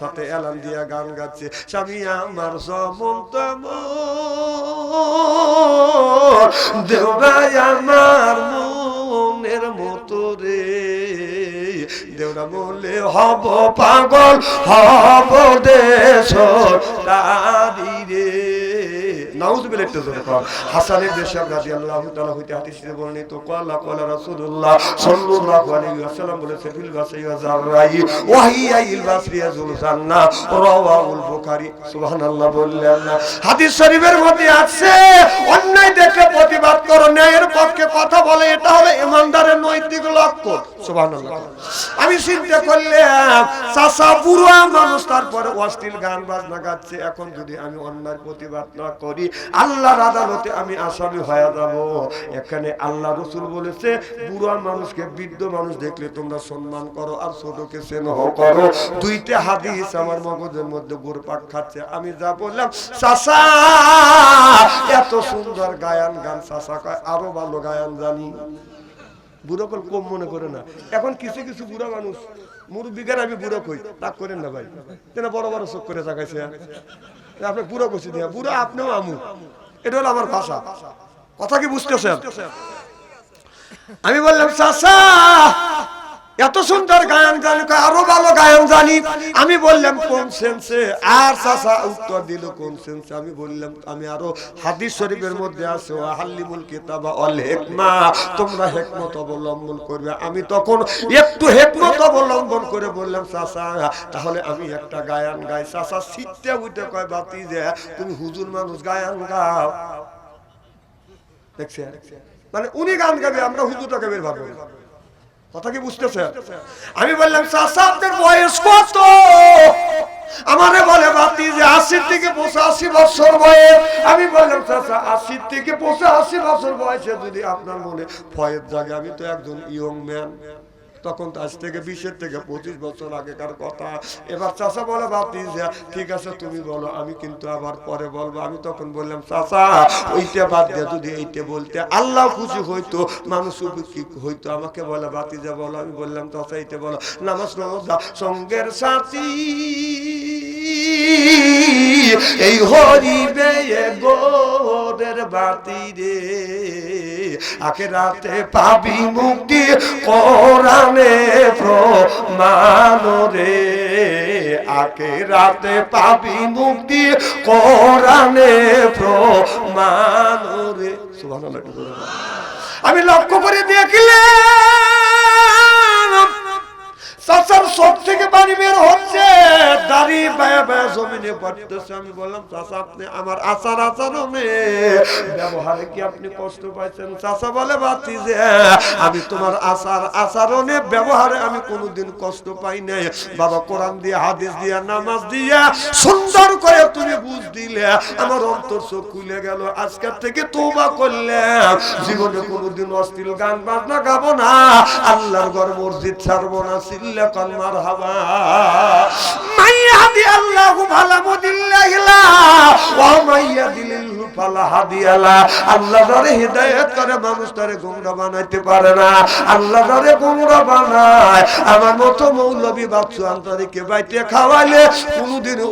সাথে এলান দিয়া গান গাচ্ছে, স্বামী আমার সমন্তম দেওরাই আমার মনের মতো রে। দেওরা বলে হব পাগল, হব দেশ তারি রে। প্রতিবাদ করো, ন্যায়ের পক্ষে কথা বলে, এটা হলো ইমানদারের নৈতিক লক্ষণ সুবহানাল্লাহ। আমি চিন্তা করলাম, চাচা বুড়া মানুষ, তারপরে অশ্লীল গান বাজনা গাচ্ছে। এখন যদি আমি অন্যায় প্রতিবাদ না করি আল্লাহর আদালতে আমি আসামি হয়ে যাব। এখানে আল্লাহ রসুল বলেছে, বুড়া মানুষকে বৃদ্ধ মানুষ দেখলে তোমরা সম্মান করো আর ছোটকে স্নেহ করো। দুইটা হাদিস আমার মগজের মধ্যে গোরপাক খাচ্ছে। আমি যা বললাম, চাচা, এত সুন্দর গায়ান গান চাচা কয়, আরও ভালো গায়ান জানি। বুড়ো কল কম মনে করে না। এখন কিছু কিছু বুড়া মানুষ মুরব্বিগার আমি বুড়ো কই তা করেন না ভাই। তেনা বড় বড় চোখ করে তাকাইছে। আপনি বুড়ো করছি দিয়া, বুড়ো, আপনিও আমু। এটা হলো আমার ভাষা। কথা কি বুঝতেছেন? আমি বললাম চাচা এত সুন্দর গায়ন জানি আরও ভালো গায়ন জানি। আমি বললাম, কোন সেন্সে আর চাচা, উত্তর দিল কোন সেন্সে আমি বললাম, আমি আরও হাদিস শরীফের মধ্যে আছে হাল্লিমুল কিতাবা অল হেকমা তোমরা হেকমত অবলম্বন করবে। আমি তখন একটু হেকমত অবলম্বন করে বললাম, চাচা, তাহলে আমি একটা গায়ন গাই। চাচা শীতে উঠে কয়, বাতি যে তুমি হুজুর মানুষ, গায়ন গাও। দেখছেন? মানে উনি গান গাবে, আমরা হুজুরটাকে বের ভাবো কথা কি বুঝতেছে? আমি বললাম আপনার বয়স কত? আমারে বলে, বাতি যে আশির থেকে পঁচাশি বছর বয়স। আমি বললাম, চাচা, আশির থেকে পঁচাশি বছর বয়সে যদি আপনার মনে ভয়ের জাগে, আমি তো একজন ইয়ং ম্যান তখন আজ থেকে বিশের থেকে পঁচিশ বছর আগেকার কথা। এবার চাচা বলে যে, ঠিক আছে, তুমি বলো, আমি কিন্তু আবার পরে বলব। আমি তখন বললাম, চাচা, ওইটা বাদ দিয়ে যদি এইটা বলতে আল্লাহ খুশি হইতো, মানুষ হইতো। আমাকে বলে বাতি যা বলো। আমি বললাম, চাচা, এইটা বলো। নামাজ রোজা, সঙ্গের সাথী, এই হরিবে গোরের বাতি রে। আখে রাতে পাবি মুক্তি কোরআনে প্রমাণ রে আখেরাতে পাবি মুক্তি কোরআনে প্রমাণ রে সুবহানাল্লাহ। আমি লক্ষ্য করে দেখলাম চাচার সব থেকে পানি বের হচ্ছে। দাড়ি বায়া বায়া জমিনে পড়তেছে। আমি বললাম, চাচা, আপনি আমার আচার আচরণে ব্যবহারে কি আপনি কষ্ট পাইছেন? চাচা বলে, বাতি যে, আমি তোমার আচার আচরণে ব্যবহারে আমি কোনোদিন কষ্ট পাই নাই। বাবা কোরআন দিয়ে, হাদিস দিয়ে, নামাজ দিয়ে সুন্দর করে তুমি বুঝ দিলে। আমার অন্তর চোখ খুলে গেল। আজকের থেকে তোবা করলে। জীবনে কোনোদিন অশ্লীল গান বাজনা গাবো না। আল্লাহর ঘর মসজিদ ছাড়বো না সিল্লা হাবা মাইয়া দি আল্লাহু ভালা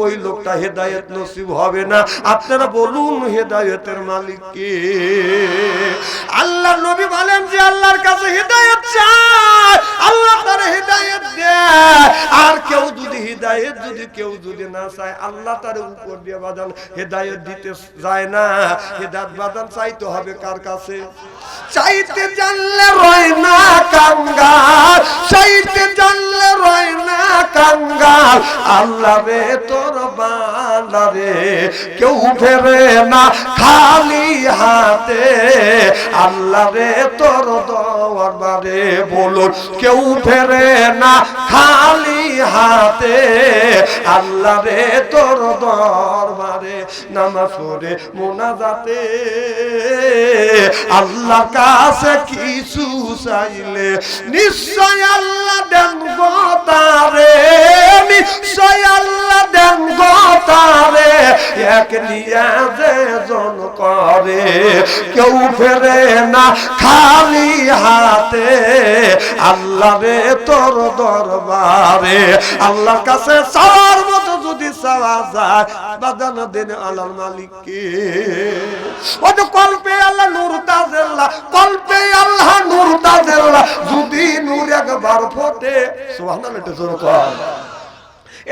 ওই লোকটা হেদায়েত নসিব হবে না। আপনারা বলুন হেদায়েতের মালিক কে? আল্লাহ নবী বলেন যে আল্লাহর কাছে হেদায়েত চায় আল্লাহ তার হেদায়েত দেয় আর কেউ যদি হেদায়েত যদি কেউ যদি না চায়, আল্লাহ তার উপর দিয়ে বাদান হেদায়েত দিতে যায় না। চাইতে হবে কার কাছে? চাইতে জানলে রয় না কাঙ্গাল, চাইতে জানলে রয় না কাঙ্গাল। আল্লাহ রে, তোর কেউ ফেরে না খালি হাতে। আল্লাহ রে, তোর দরবারে বলুন, কেউ ফেরে না খালি হাতে, আল্লাহ রে তোর দরবারে নামাজ পড়ে মোনাজাতে। আল্লাহ কাছে কিছু চাইলে নিশ্চয় আল্লাহ দেন গো তারে, নিশ্চয় আল্লাহ দেন তারে। এক নিয়া যে জন করে, কেউ ফেরে না খালি হাতে। আল্লাহ রে তোর দরবারে আল্লাহর কাছে চাওয়ার মতো যদি চাওয়া যায়, বাদানা দেন আল্লাহর মালিককে। ও তো কল্পে আল্লাহ নূর তাজেল্লা, কল্পে আল্লাহ নূর তাজেল্লা, যদি নূর একবার ফোটে, সুবহানাল্লাহ, এটা জোরে কর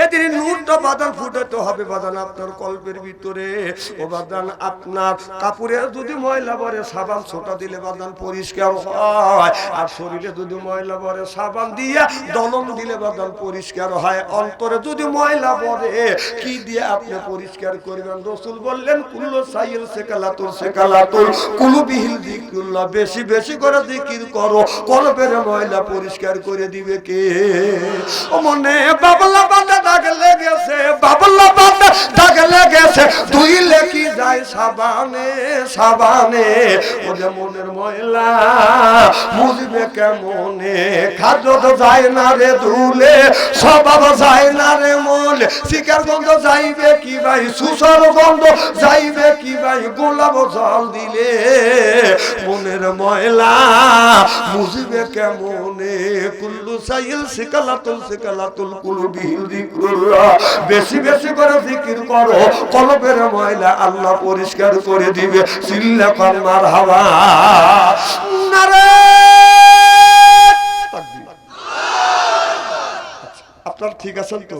এদিন নূরটা বাদান ফুটাতে হবে, বাদান আপনার কল্পের ভিতরে। ও বাদান আপনার কাপড়ে যদি ময়লা পরে সাবান ছোটা দিলে বাদান পরিষ্কার হয়, আর শরীরে যদি ময়লা পরে সাবান দিয়ে দলন দিলে বাদান পরিষ্কার হয়, অন্তরে যদি ময়লা পরে, কি দিয়ে আপনি পরিষ্কার করবেন? রসুল বললেন, কুল্লো সাইল সেকালাতুল সেকালাতুল কুলু বিহিল দিকুল্লাহ বেশি বেশি করে জিকির করো, কলবের ময়লা পরিষ্কার করে দিবে কে? ও মনে বাবলা বান্দা দাগ লেগেছে, বাবলা বান্দা দাগ লেগেছে, দুই লেকি যায় সাবানে সাবানে। ও মনের ময়লা মুজবে কেমনে? খাদ্য যায় না রে ধুলে স্বভাব যায় না রে মলে শিকার গন্ধ যাইবে কি ভাই? সুসর গন্ধ যাইবে কি ভাই? গোলাপ জল দিলে মনের ময়লা মুজিবে কেমনে? কুল্লু সাইল সিকালাতুল সিকালাতুল কুলু বিহিল বেশি বেশি করে জিকির করো। কলবের ময়লা আল্লাহ পরিষ্কার করে দিবে। চিল্লা কর মার হাওয়া নারে আপনার ঠিক আছেন তো?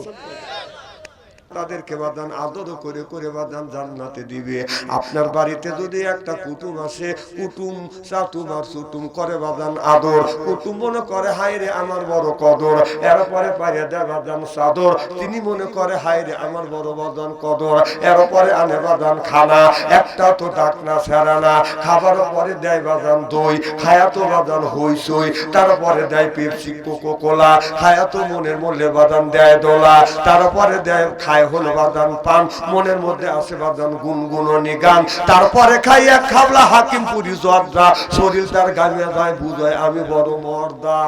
তাদেরকে বাদান আদর করে করে বাদান জান্নাতে দিবে। আপনার বাড়িতে যদি একটা কুটুম আসে, কুটুম চাতুম আর সুটুম করে বাদান আদর। কুটুম মনে করে, হায় রে আমার বড় কদর। এরপরে পারে দেয় বাদান চাদর তিনি মনে করে, হায় রে আমার বড় বাদান কদর। এরপরে আনে বাদান খানা। একটা তো ডাক না ফেরা না। খাবার পরে দেয় বাদান দই। খায়া তো বাদান হইসই তারপরে দেয় পেপসি কোকো কোলা খায়া তো মনের মূল্যে বাদান দেয় দোলা। তারপরে দেয়, খায় হলো বাদান পান, মনের মধ্যে আছে বাদান গুনগুননি গান তারপরে খাই এক খাবলা হাকিম পুরি জর্দা, শরীর তার গামিয়া যায়, বুঝায়, আমি বড় মর্দা।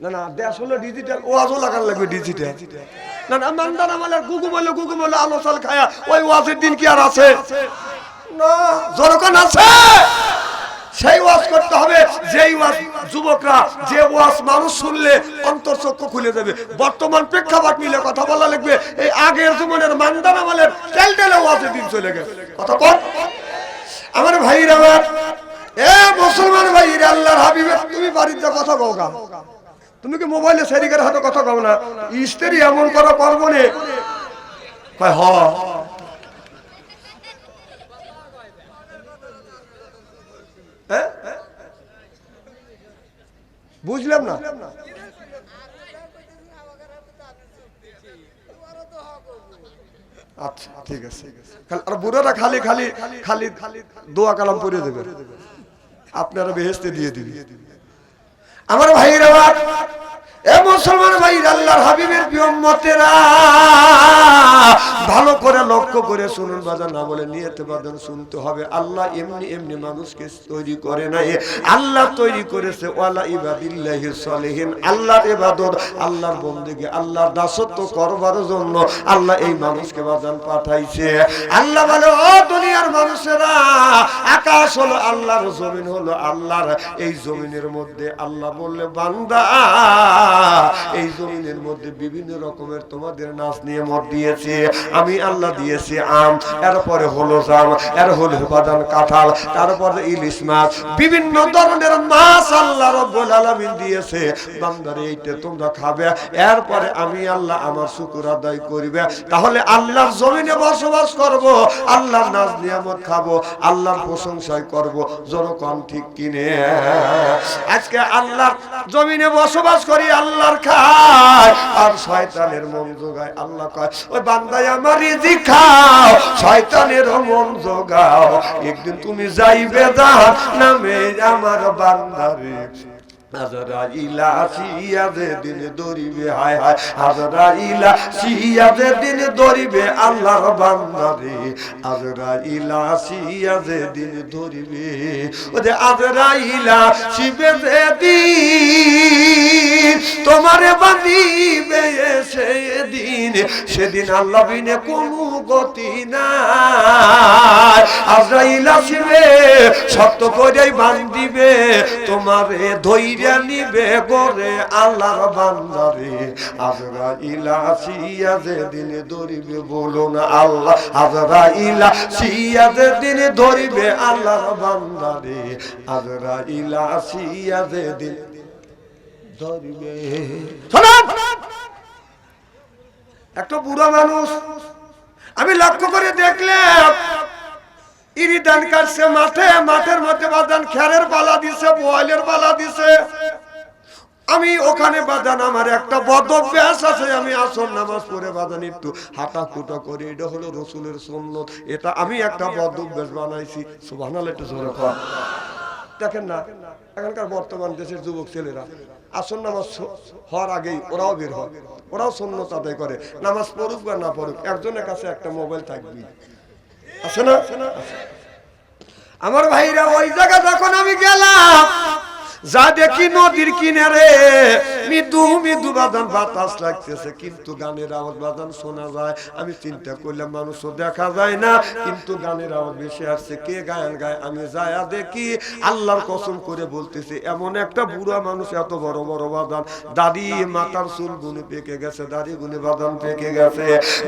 না না, দেশ হলো ডিজিটাল ওয়াজও লাগান লাগবে ডিজিটাল না না, মান্দান আমাদের গুগু বলে গুগু বলে আলো খায়া, ওই ওয়াজের দিন কি আর আছে? না, জনগণ আছে! সেই ওয়াজ করতে হবে, যেই ওয়াজ যুবকরা, যে ওয়াজ মানুষ শুনলে অন্তর্চক্ষু খুলে দেবে। বর্তমান প্রেক্ষাপট মিলে কথা বলা লাগবে, এই আগের জীবনের মান্দান আমাদের টেল টেলে ওয়াজের দিন চলে গেছে। কথা কর আমার ভাইরা আমার, এ মুসলমান ভাইরা আল্লাহর হাবিবে, তুমি বাড়িতে কথা কও গা। তুমি কি মোবাইলে সেরিকের হাতে কথা কও না? স্ত্রী এমন করা পারব না। কয়, হ হ্যাঁ? বুঝলাম না। আচ্ছা ঠিক আছে। আর খালি খালি খালি খালি দোয়া করে দেবে। আপনারা বেহেস্তে দিয়ে দিবি। আমার ভাইয়ের আমার এ মুসলমান ভাই, আল্লাহর হাবিবের প্রিয়মতেরা ভালো করে লক্ষ্য করে শুনুন বাজার না বলে নিয়েতে বাজার শুনতে হবে। আল্লাহ এমনি এমনি মানুষকে তৈরি করে নাই। আল্লাহ তৈরি করেছে, ওয়ালা ইবাদিল্লাহি সলিহিন। আল্লাহর ইবাদত, আল্লাহর বন্দেগে, আল্লাহর দাসত্ব করবার জন্য আল্লাহ এই মানুষকে বাজান পাঠাইছে। আল্লাহ বলে, ও দুনিয়ার মানুষেরা, আকাশ হলো আল্লাহর, জমিন হলো আল্লাহর। এই জমিনের মধ্যে আল্লাহ বললে, বান্দা এই জমিনের মধ্যে বিভিন্ন রকমের তোমাদের নাচ নিয়ে মত দিয়েছে, আমি আল্লাহ দিয়েছি আম, এরপরে হলো জাম, এর হলো বাদান কাঁঠাল, তারপরে ইলিশ মাছ, বিভিন্ন ধরনের মাছ আল্লাহ রব্বুল আলামিন দিয়েছে। বান্দারে, এইটা তোমরা খাবে, এরপরে আমি আল্লাহ আমার শুকুর আদায় করিবে। তাহলে আল্লাহর জমিনে বসবাস করব, আল্লাহর নাজ নিয়ামত খাব, আল্লাহর প্রশংসায় করব জনকন ঠিক কিনে। আজকে আল্লাহর জমিনে বসবাস করি, আল্লাহর খায়, আর শয়তানের মন জোগায়, আল্লাহ কয় ওই বান্দায় আমার রিজিক খাও, শয়তানের মন জোগাও, একদিন তুমি যাইবে জাহান নামে আমার বান্দারে আল্লাহর দিন তোমারে সেদিন সেদিন আল্লাহ বিনে কোনো গতি নাই। আজরাইলা শিবে শক্ত করেই বান্ধিবে তোমারে ধৈর্য নিবে আল্লাহর বান্দারে আজরা ইলা সিয়া ধরিবে বলুন আল্লাহ আজরা ইলা সিয়া ধরিবে আল্লাহর বান্দারে আজরা ইলা সিয়া ধরিবে। একটা বুড়া মানুষ, আমি লক্ষ্য করে দেখলাম মাঠে, মাঠের মধ্যে বাদান খেরের পালা দিছে, বোয়ালের পালা দিছে। আমি ওখানে বাদান আমার একটা বদ অভ্যাস আছে, আমি আসর নামাজ পড়ে বাদান একটু। হাঁটা কুটা করি, এটা হলো রসুলের সন্ন্যত এটা আমি একটা বদ অভ্যাস বানাইছি। সুবহানাল একটু জোরে দেখেন না, এখনকার বর্তমান দেশের যুবক ছেলেরা, আসর নামাজ হওয়ার আগেই ওরাও বের হয়। ওরাও সন্ন্যত আদায় করে। নামাজ পড়ুক বা না পড়ুক, একজনের কাছে একটা মোবাইল থাকবেই। আমার ভাইরা ওই জায়গা যখন আমি গেলাম যা দেখি নদীর কিনারে, মৃদু মৃদু বাদান বাতাস লাগতেছে, কিন্তু গানের আওয়াজ বাদান শোনা যায়। আমি চিন্তা করলাম, মানুষও দেখা যায় না, কিন্তু গানের আওয়াজ বেশি আসছে। কে গায়ন গায়, আমি যায়া দেখি, আল্লাহর কসম করে বলতেছে, এমন একটা বুড়া মানুষ এত বড় বড় বাদান দাড়ি, মাথার চুল গুনে পেকে গেছে দাড়ি গুনে বাদান পেকে গেছে।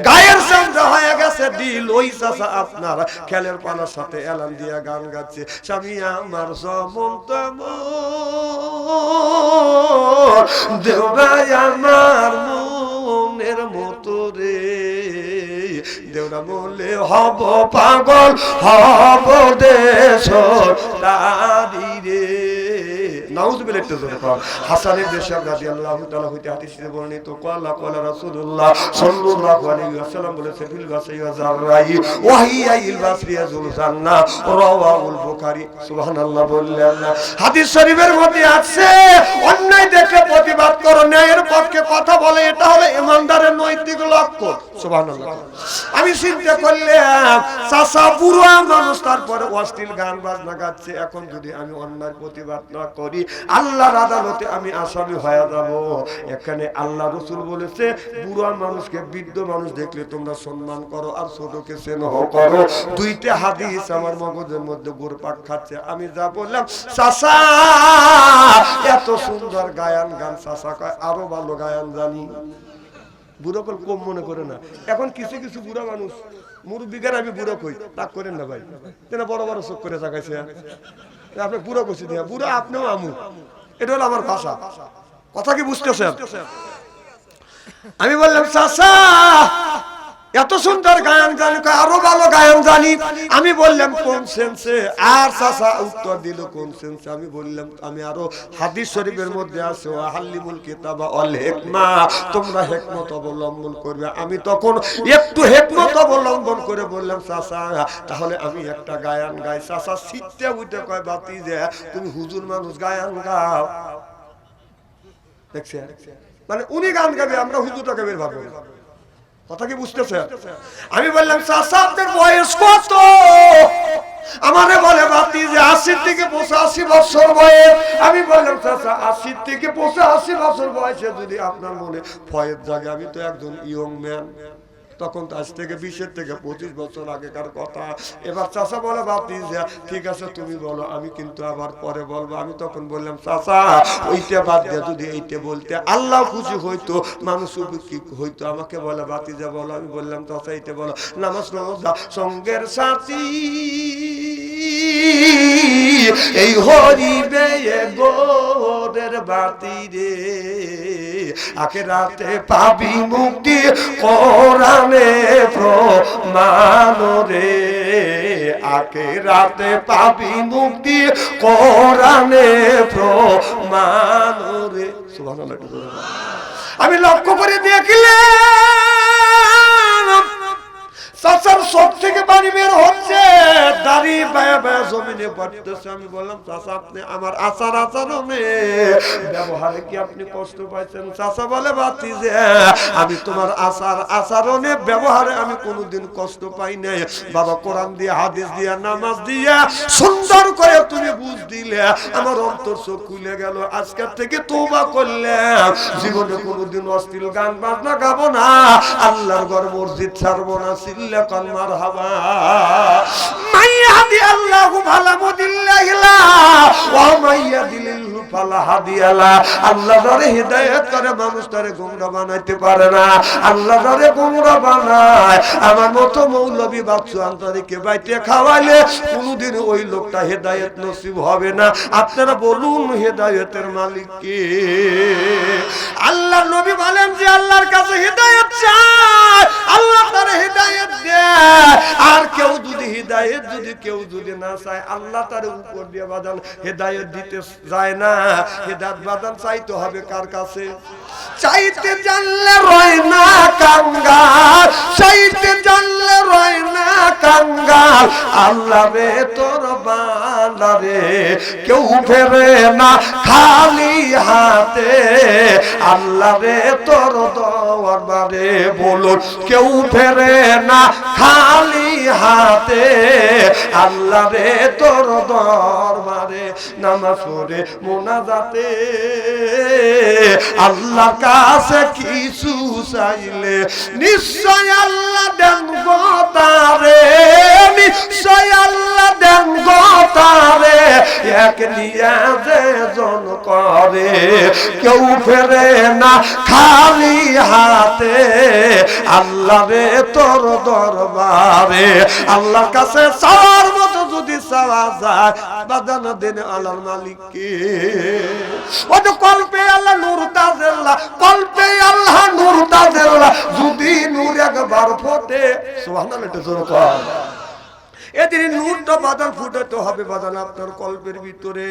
গায়ের সামনে হয়ে গেছে দিল, ওই চাষা আপনার খেলের পালার সাথে এলান দিয়া গান গাচ্ছে। স্বামী আমার সমন্ত দেওরাই আমার মনের মতো রে। দেওরা বলে হব পাগল হব দেশ তারি প্রতিবাদ করো, ন্যায়ের পক্ষে কথা বলে, এটা হলো ইমানদারের নৈতিক লক্ষণ সুবহানাল্লাহ। আমি চিন্তা করলাম মানুষ, তারপরে অশ্লীল গান বাজনা গাচ্ছে, এখন যদি আমি অন্যায় প্রতিবাদ না করি আল্লাহর আদালতে আমি আসামি হয়ে যাব। এখানে আল্লাহ রসুল বলেছে, বুড়া মানুষকে বৃদ্ধ মানুষ দেখলে তোমরা সম্মান করো আর ছোটকে স্নেহ করো। দুইটা হাদিস আমার মগজের মধ্যে গোরপাক খাচ্ছে। আমি যা বললাম, চাচা, এত সুন্দর গায়ান গান চাচা কয়, আরও ভালো গায়ান জানি। বুড়ো কল কম মনে করে না। এখন কিছু কিছু বুড়া মানুষ, মুরব্বীদের আমি বুড়ো কই তা করেন না ভাই। তেনা বড় বড় চোখ করে তাকাইছে। আপনি বুড়ো কইছি দিয়া, পুরো আপনিও আমু। এটা হলো আমার ভাষা। কথা কি বুঝতেছেন? আমি বললাম, চাচা এত সুন্দর গায়ন জানি আরও ভালো গায়ন জানি। আমি বললাম, কোন সেন্সে আর চাচা, উত্তর দিল কোন সেন্সে আমি বললাম, আমি আরও হাদিস শরীফের মধ্যে আছে হাল্লিমুল কিতাবা অল হেকমা। তোমরা হেকমত অবলম্বন করবে। আমি তখন একটু হেকমত অবলম্বন করে বললাম, চাচা, তাহলে আমি একটা গায়ন গাই। চাচা সিটতে উঠে কয়, বাতি যে, তুমি হুজুর মানুষ, গায়ন গাও। দেখছেন? মানে উনি গান গাবে, আমরা হুজুরটাকে বের ভাববো কথা কি বুঝতেছে? আমি বললাম আপনার বয়স কত? আমারে বলে বাতি যে আশি থেকে পঁচাশি বছর বয়স। আমি বললাম চাচা আশি থেকে পঁচাশি বছর বয়সে যদি আপনার মনে ভয়ের জাগে, আমি তো একজন ইয়ং ম্যান। তখন আজ থেকে বিশের থেকে পঁচিশ বছর আগেকার কথা। এবার চাচা বলে যে, ঠিক আছে, তুমি বলো। আমি কিন্তু আবার পরে বলব। আমি তখন বললাম, চাচা, ওইটা বাদ দিয়ে যদি এইটা বলতে আল্লাহ খুশি হইতো, মানুষ হইতো। আমাকে বলে বাতি যা বলো। আমি বললাম, চাচা, এইটা বলো। নামাজ রোজা, সঙ্গের সাথী। এই হরিবে গোরের বাতি রে। আকে রাতে পাবি মুক্তি কোরআনে প্রমাণ রে। আকে রাতে পাবি মুক্তি কোরআনে প্রমাণ রে। সুবহানাল্লাহ। আমি লক্ষ্য করে দেখলাম চাচার সব থেকে পানি বের হচ্ছে। বায়া বায়া জমিনে পড়তেছে। আমি বললাম, চাচা, আপনি আমার আচার ব্যবহারে কি আপনি কষ্ট পাইছেন? চাচা বলে, বাতি যে, আমি তোমার আচার আচরণে ব্যবহারে আমি কোনোদিন কষ্ট পাই নাই। বাবা কোরআন দিয়ে, হাদিস দিয়ে, নামাজ দিয়ে সুন্দর করে তুমি বুঝ দিলে। আমার অন্তর চোখ খুলে গেল। আজকের থেকে তোবা করলে। জীবনে কোনোদিন অশ্লীল গান, বাজনা গাবো না। আল্লাহর ঘর মসজিদ ছাড়বো না সিল্লে কলমার হাবা মাইয়া দি আল্লাহু ভালা মুদিল্লাহিলা। ওয়া মাইয়া আল্লাহ ওই লোকটা নসিব হবে না। আপনারা বলুন হেদায়েতের মালিক কে? আল্লাহ নবী বলেন যে আল্লাহর কাছে হেদায়েত চায় আল্লাহ তার হেদায়েত দেয়। আর কেউ যদি হেদায়েত যদি কেউ যদি না চায়, আল্লাহ তার উপর দিয়ে বাদান হেদায়েত দিতে যায় না। হেদায়েত বাদান চাইতে হবে কার কাছে? চাইতে জানলে রয় না কাঙ্গাল, চাইতে জানলে রয় না কাঙ্গাল। আল্লাহ রে তোর কেউ ফেরে না খালি হাতে। আল্লাহ রে তোর দরবারে বলুন, কেউ ফেরে না খালি হাতে, আল্লাহ রে তোর দরবারে নামাজ পড়ে মোনাজাতে। আল্লাহ কাছে কিছু চাইলে নিশ্চয় আল্লাহ দেন গোতারে নিশ্চয় আল্লাহ দেন গোতারে এক নিয়ে যে জন করে, কেউ ফেরে না খালি হাতে। আল্লাহ রে তোর দরবারে আল্লাহর কাছে চাওয়ার মতো যদি চাওয়া যায়, বাদান দেন আল্লাহর মালিককে। ও তো কল্পে আল্লাহ নূর তাজেল্লা, কল্পে আল্লাহ নূর তাজেল্লা, যদি নূর একবার ফোটে, সুবহানাল্লাহ এটা জোরে কর এদিন নূরটা বাদান ফুটাতে হবে বাদান আপনার কল্পের ভিতরে।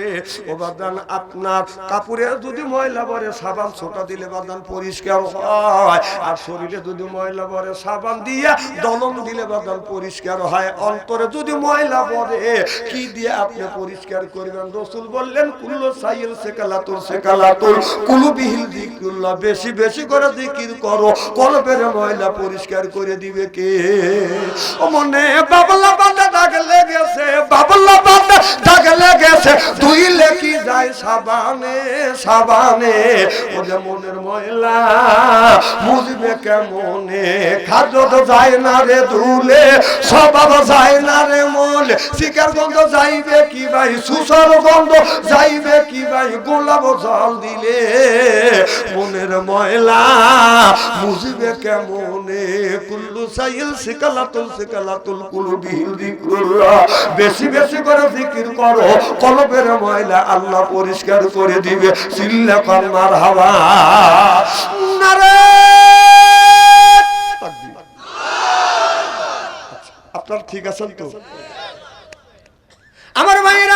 ও বাদান আপনার কাপড়ে যদি ময়লা পরে সাবান ছোটা দিলে বাদান পরিষ্কার হয়। আর শরীরে যদি ময়লা পরে সাবান দিয়ে দলম দিলে বাদান পরিষ্কার হয়। অন্তরে যদি ময়লা পরে কি দিয়ে আপনি পরিষ্কার করবেন? রসুল বললেন, কুল্লো সাইল সেকালাতুল সেকালাতুল কুলু বিহিল দিকুল্লাহ বেশি বেশি করে জিকির করো, কলপের ময়লা পরিষ্কার করে দিবে কে? ও মনে বাবলা বান্দা দাগ লেগেছে দাগ লেগেছে। লেকি যায় সাবানে সাবানে। মনের ময়লা, বুঝবে কেমনে? খাদ্য যায় না রে ধুলে স্বভাব যায় না রে মলে শিকার গন্ধ যাইবে কি ভাই, সুসর গন্ধ যাইবে কি ভাই? গোলাপ জল দিলে মনের ময়লা, বুঝবে কেমনে? কুল্লু সাইল সিকালাতুল সিকালাতুল কুলু বিহিল বেশি বেশি করে জিকির করো, কলবের ময়লা আল্লাহ পরিষ্কার করে দিবে। সিল্লা কলমার হাওয়া নারে! আপনার ঠিক আছেন তো? আমার ভাইয়ের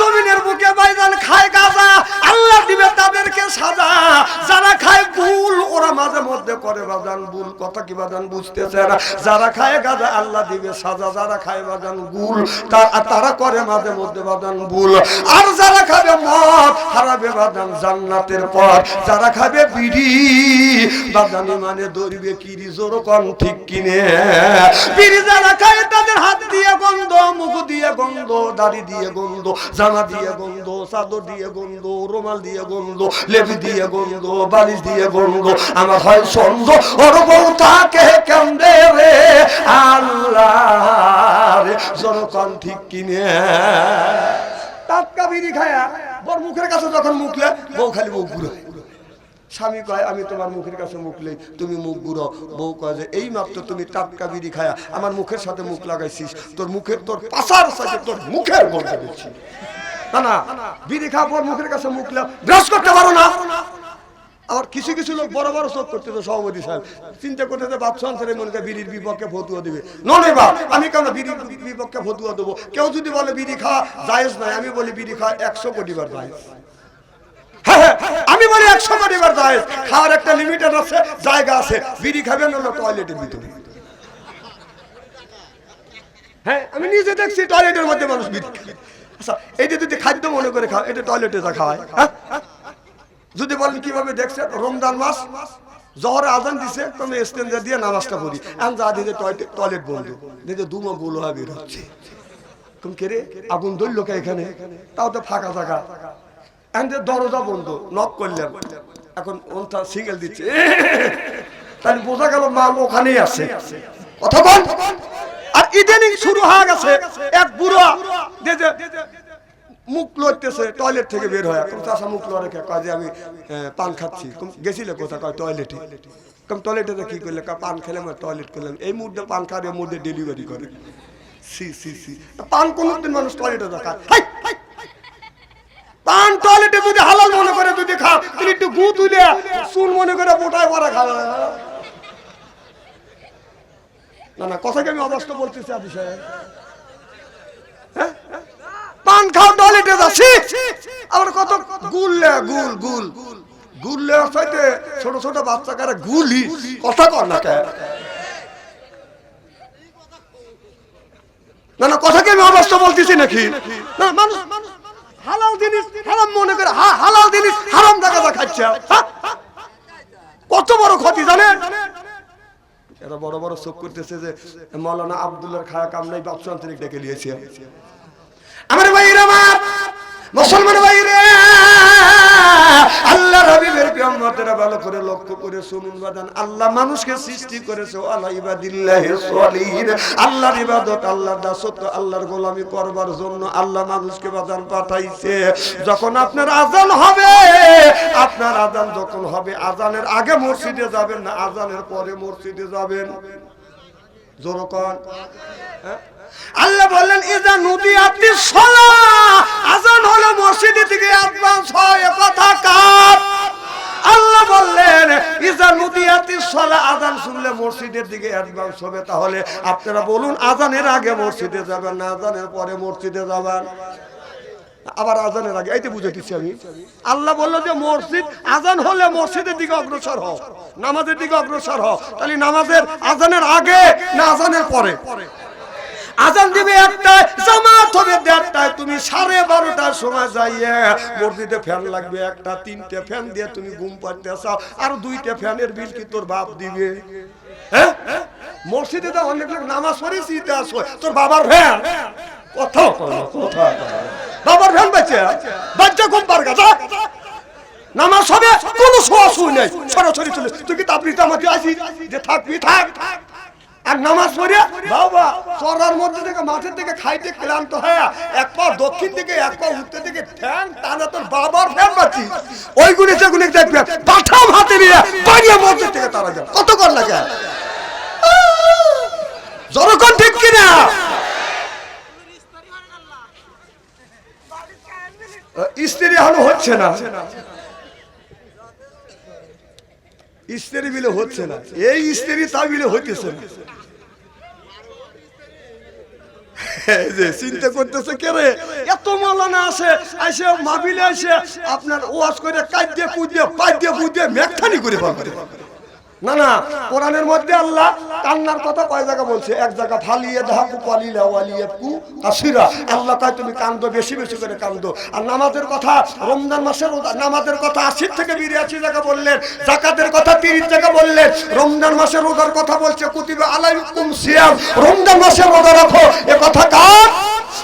জমিনের বুকে বাইজান খায় গাজা, আল্লাহ দিবে তাদেরকে সাজা। যারা খায় ভুল, ওরা মাঝে মধ্যে করে বাজান ভুল। কথা কি বাজান বুঝতেছে না? যারা খায় গাজা, আল্লাহ দিবে সাজা। যারা খায় বাজান গুল তারা করে মাঝে মধ্যে বাজান ভুল। আর যারা খাবে মদ, হারাবে বাজান জান্নাতের পর যারা খাবে বিড়ি, বাজানি মানে দৌড়বে কিরি জোর কন ঠিক কিনে। বিড়ি যারা খায়, তাদের হাত দিয়ে গন্ধ, মুখ দিয়ে গন্ধ, দাড়ি দিয়ে গন্ধ। জামা দিয়ে গন্ধ, চাদর দিয়ে গন্ধ, রুমাল দিয়ে গন্ধ লেবি দিয়ে গন্ধ, বালিশ দিয়ে গন্ধ। আমার হয় সন্দ ওর বউ তাকে কান্দে রে। আল্লাহ রে জনকন ঠিক কিনে। টাটকা বিড়ি খায়া, বর মুখের কাছে যখন মুখলে বউ খালি মুখ ঘুরে স্বামী কয়, আমি তোমার মুখের কাছে মুখলে তুমি মুখ গুড়ো বউ কয় যে, এই মাত্র তুমি টাটকা বিড়ি খায়া আমার মুখের সাথে মুখ লাগাইছিস। তোর মুখের, তোর পাশার সাথে তোর মুখের গন্ধ দিচ্ছি পর মুখের কাছে মুখ না। আবার কিছু কিছু লোক সাহেব। চিন্তা করতে দিবে। ননে আমি কেন দেবো? কেউ যদি বলে বিড়ি আমি বলি বিড়ি খাওয়া একশো কোটি বার জায়েজ। আমি বলি জায়েজ খাওয়ার একটা লিমিটেড আছে, জায়গা আছে। বিড়ি খাবেন হলো টয়লেটের ভিতরে। হ্যাঁ আমি নিজে দেখছি টয়লেটের মধ্যে মানুষ বিড়ি। আচ্ছা যদি খাদ্য মনে করে খাও, এটা টয়লেটে যা খাওয়ায় হ্যাঁ? যদি বলেন কীভাবে দেখছেন রমজান মাস, জহরে আজান দিছে, তুমি স্টেঞ্জার দিয়ে নামাজটা পড়ি। এখন যা দিতে টয়লেট বন্ধ। দেখে দুমো গোল হয়ে বের হচ্ছে। কে রে? আগুন ধরল কে এখানে? তাও তো ফাঁকা থাকা এখন দরজা বন্ধ নক করলাম। এখন ওনটা সিঙ্গেল দিচ্ছে। তাহলে বোঝা গেল মাল ওখানেই আছে। কথা বল আর ইদানিং শুরু হয়ে গেছে। এক বুড়ো যে মুখ লড়তেছে টয়লেট থেকে বের হয়। এখন চাষা মুখ লড়ে কয় যে আমি পান খাচ্ছি। গেছিলে কোথা কয় টয়লেটে কম টয়লেটে কি করলে? পান খেলে আমি টয়লেট করলাম এই মুহূর্তে পান খাওয়ার এই মুহূর্তে ডেলিভারি করে। সি সি সি। পান কোনদিন মানুষ টয়লেটে দেখায়। পান টয়লেটে যদি হালাল মনে করে যদি খাও তুমি একটু গু তুলে চুন মনে করে বোটায় পরা খাওয়া না না কথা কি আমি হ্যাঁ? পান খাও টয়লেটে যাচ্ছি আবার কত গুললে, গুল গুল। গুললে ছোট ছোট বাচ্চা কারা গুলি। কথা কর না কে না না কথা কি আমি অবস্থা বলতেছি নাকি? না, মানুষ হালাল জিনিস হারাম মনে করে হালাল জিনিস হারাম খাচ্ছে? কত বড় ক্ষতি জানেন? এরা বড় বড় চোখ করতেছে যে মৌলানা আব্দুল্লাহ খায়া কামলাই বাপসান্তরিক ডেকে নিয়েছে। আমার ভাইরা আমার, মুসলমান ভালো করে লক্ষ্য করে শুনুন বাদান আল্লাহ মানুষকে সৃষ্টি করেছে আল্লাহর ইবাদত, আল্লাহর দাসত্ব, আল্লাহর গোলামি করবার জন্য আল্লাহ মানুষকে বাদান পাঠাইছে। যখন আপনার আজান হবে, আপনার আজান যখন হবে আজানের আগে মসজিদে যাবেন না আজানের পরে মসজিদে যাবেন। হ্যাঁ? আল্লাহ বললেন ইজা নদী আপনি আজান হলো মসজিদে থেকে অ্যাডভান্স হয় কথা কার? আল্লাহ বললেন, ইজা নদিয়াতি সলা আজান শুনলে মসজিদের দিকে অ্যাডভান্স হবে তাহলে আপনারা বলুন আজানের আগে মসজিদে যাবেন না আজানের পরে মসজিদে যাবেন? আবার আজানের আগে এইতে বুঝে দিচ্ছি আমি। আল্লাহ বলল যে, মসজিদ আজান হলে মসজিদের দিকে অগ্রসর হও, নামাজের দিকে অগ্রসর হও, তাহলে নামাজের আজানের আগে না আজানের পরে? আজান দিবে একটায়, জামাত হবে দেড়টায়। তুমি সাড়ে বারোটার সময় যাইয়ে মসজিদে ফ্যান লাগবে একটা, তিনটে ফ্যান দিয়ে তুমি ঘুম পাড়তে চাও আর দুইটা ফ্যানের বিল কি তোর বাপ দিবে? হ্যাঁ? মসজিদে তো অনেক লোক নামাজ পড়েছি আসো, তোর বাবার ফ্যান। কথা কথা বাবার ফ্যান বাচ্চা বাচ্চা ঘুম পার গাছা নামাজ হবে, কোনো শোয়া শুই নাই। সরাসরি চলে তুই কি তাপরিতে আমাকে আসি যে থাকবি, থাক। আর নামাজ পড়ে বাবা, চড়ার মধ্যে থেকে, মাঠের থেকে খাইতে ক্লান্ত হয়ে এক পা দক্ষিণ থেকে এক পা উত্তর দিকে, ফ্যান, টানা তোর বাবার ফ্যান পাচ্ছি ওইগুলি সেগুলি দেখবে পাঠাম হাতে নিয়ে বাড়িয়ে মসজিদ থেকে তারা যায়। কত কর লাগে? জনগণ ঠিক কিনা? স্ত্রী এখনও হচ্ছে না। স্ত্রী বিলে হচ্ছে না। এই স্ত্রী তা বিলে হইতেছে না। আপনার ওয়াজ করে কাঁদিয়ে কুদিয়ে পাইদিয়ে বুদিয়ে মেঘখানি করে পাবে। না না, কোরআনের মধ্যে আল্লাহ কান্নার কথা কয় জায়গা বলছে, এক জায়গা ফালিয়ে ধাকু পালিলা ওয়ালিয়ে কু কাসিরা। আল্লাহ কয়, তুমি কান্দো, বেশি বেশি করে কান্দো। আর নামাজের কথা, রমজান মাসের নামাজের কথা আশির থেকে বিরাশি জায়গা বললেন, জাকাতের কথা তিরিশ জায়গা বললেন, রমজান মাসের রোজার কথা বলছে, কুতিবা আলাইকুম সিয়াম। রমজান মাসের রোজা রাখো, এ কথা কার?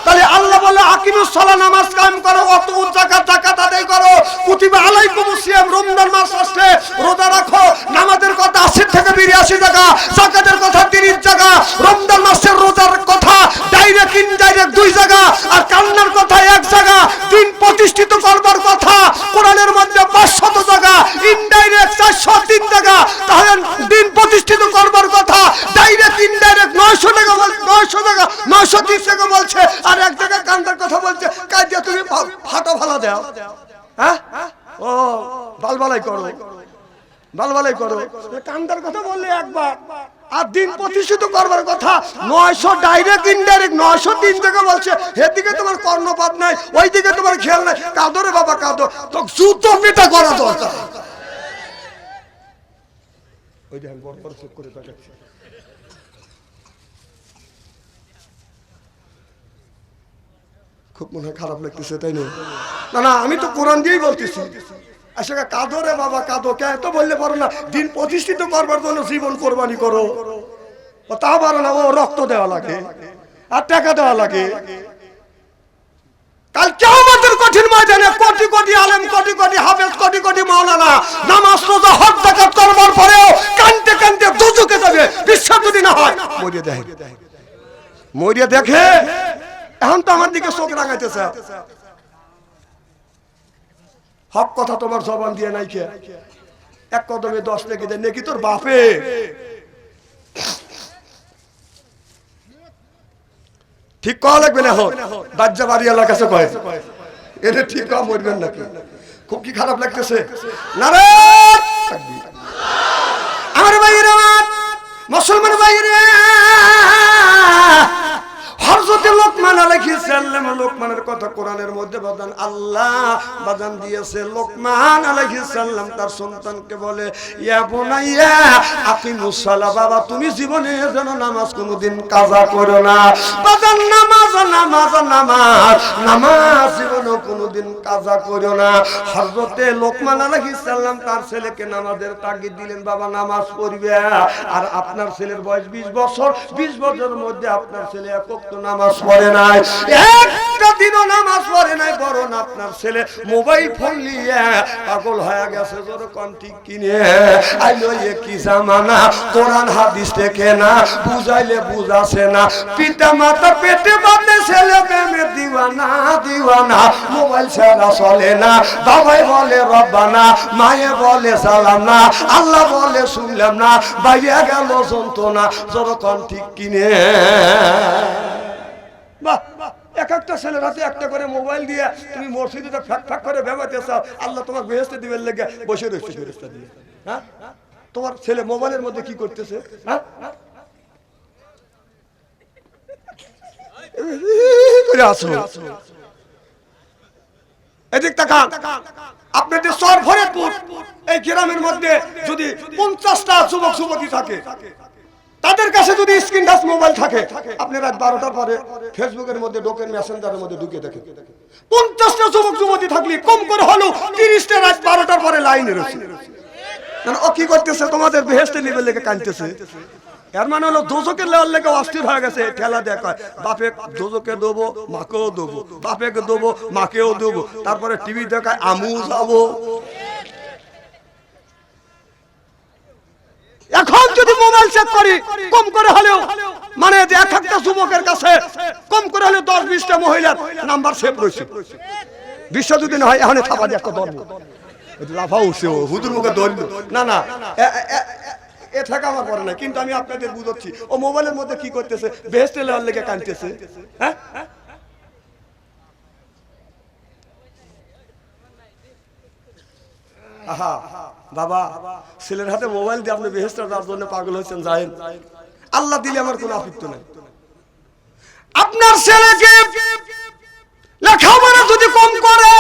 তাহলে আল্লাহ বলে, আকিমুস সালাহ নামাজ কায়েম করো অত জাকাত জাকাত আদায় করো। কুতিবা আলাইকুম সিয়াম, রমজান মাস আসছে রোজা রাখো, নামাজের কথা আশি থেকে বিরাশি টাকা জাকাতের কথা তিরিশ টাকা রমজান মাসের রোজার কথা ডাইরেক্ট ইনডাইরেক্ট দুই জায়গা, আর কান্নার কথা এক জায়গা, দিন প্রতিষ্ঠিত করবার কথা কোরআনের মধ্যে পাঁচশত জায়গা ইনডাইরেক্ট চারশো তিন টাকা তাহলে দিন প্রতিষ্ঠিত করবার কথা ডাইরেক্ট ইনডাইরেক্ট নয়শো টাকা নয়শো টাকা নয়শো তিরিশ টাকা বলছে, আর এক জায়গায় কান্দার কথা বলছে কাজে তুমি ফাটা ফালা দাও। হ্যাঁ? ও, বালবালাই করো। বালবালাই করো। কান্দার কথা বললে একবার। আর দিন প্রতিষ্ঠিত করবার কথা নয়শো ডাইরেক্ট ইনডাইরেক্ট নয়শো তিন থেকে বলছে এদিকে তোমার কর্ণপাত নাই ওই দিকে তোমার খেয়াল নাই। কাঁদো রে বাবা কাঁদো। তো জুতো পেটা করা দরকার। ওই দেখেন বড় বড় চোখ করে খুব মনে হয় খারাপ লাগতেছে তাই না? না না আমি তো কোরআন দিয়েই বলতেছি। আসলে কাঁদো রে বাবা, কাঁদো। কে তো বললে পারো না? দিন প্রতিষ্ঠিত করবার জন্য জীবন কোরবানি করো। তা পারো না, ও রক্ত দেওয়া লাগে, আর টাকা দেওয়া লাগে। কঠিন ময়দানে কোটি নামাজ কানতে বিশ্বাস যদি না হয়, মরিয়ে দেখে? আমার দিকে চোখ রাখাইতেছে হক কথা তোমার জবান দিয়ে নাই কে? এক কদমে দশ লেগে দেয় নাকি তোর বাপে। ঠিক কওয়া লাগবে না হোক দাজ্জা বাড়ি আল্লাহ কাছে কয়। এটা ঠিক কওয়া মরবেন নাকি? খুব কি খারাপ লাগতেছে? আমার বাইরে মুসলমান বাইরে হরজতে লোকমান আলাইহিস সালাম লোকমানের কথা কোরআনের মধ্যে বাদান আল্লাহ বাদান দিয়েছে লোকমান আলাইহিস সালাম, তার সন্তানকে বলে, ইয়া বুনাইয়া আকিমুস সালাহ, বাবা, তুমি জীবনে যেন নামাজ কোনোদিন কাজা করো না। বাদান, নামাজ নামাজ নামাজ নামাজ জীবনে কোনোদিন কাজা করো না। হযরতে লোকমান আলাইহিস সালাম তার ছেলেকে নামাজের তাগিদ দিলেন, বাবা, নামাজ পড়বে। আর আপনার ছেলের বয়স 20 বছর 20 বছরের মধ্যে আপনার ছেলে একক তো নামাজ পড়ে নাই। একটা দিনও নামাজ পড়ে নাই বরং আপনার ছেলে। মোবাইল ফোন নিয়ে পাগল হয়ে গেছে, জোর কিনে কি জামানা, কোরআন হাদিস থেকে না, বুঝাইলে বুঝাছে না। পিতা মাতা পেটে ছেলে দিওয়ানা দিওয়ানা। মোবাইল চলে না, বাবাই বলে রব্বানা, মায়ে বলে সালাম না আল্লাহ বলে শুনলাম না, বাইরে গেল যন্ত্রণা, জোর কন্টিক কিনে বাহ বাহ। এক একটা ছেলের হাতে একটা করে মোবাইল দিয়ে তুমি ফ্যাক ফ্যাক করে ভেবাতে চাও আল্লাহ তোমার বেহেস্তে লেগে বসে রয়েছে বেহেস্তা দিয়ে। হ্যাঁ? তোমার ছেলে মোবাইলের মধ্যে কি করতেছে? হ্যাঁ? আপনাদের এই গ্রামের মধ্যে যদি পঞ্চাশটা যুবক যুবতী থাকে তাদের কাছে যদি স্ক্রিন টাচ মোবাইল থাকে, আপনি রাত বারোটার পরে ফেসবুকের মধ্যে ঢোকেন মেসেঞ্জারের মধ্যে ঢুকে দেখেন। পঞ্চাশটা যুবক, যুবতী থাকলে, কম করে হলো তিরিশটা রাত বারোটার পরে লাইনে রয়েছে। ও কি করতেছে? তোমাদের বেহেস্তে নিবে লেগে কানতেছে এর মানে হলো দোজকের লেওয়ার লেগে অস্থির হয়ে গেছে। ঠেলা দেখা বাপে দোজকে দেবো, মাকেও দেবো, বাপেকে দেবো, মাকেও দেবো। তারপরে টিভি দেখায়, আমু যাব। এখন মোবাইল চেক করি, কম করে হলেও মানে যে এক একটা যুবকের কাছে কম করে হলেও দশ বিশটা মহিলার নাম্বার সেভ রয়েছে। বিশ্ব যদি না হয় এখন থাপা দিয়ে একটা ধরবো একটু লাফা উঠছে ও হুদুর মুখে ধরল না না, এ- আমার করে না কিন্তু আমি আপনাদের বুঝাচ্ছি, ও মোবাইলের মধ্যে কি করতেছে? বেহেস্টে লেওয়ার লেগে কানতেছে হ্যাঁ? আহা, বাবা, ছেলের হাতে মোবাইল দিয়ে আপনি বেহেস্তা দেওয়ার জন্য পাগল হয়েছেন যায়েন আল্লাহ দিলে আমার কোনো আপত্তি নাই। আপনার ছেলেকে লেখাপড়া যদি কম করে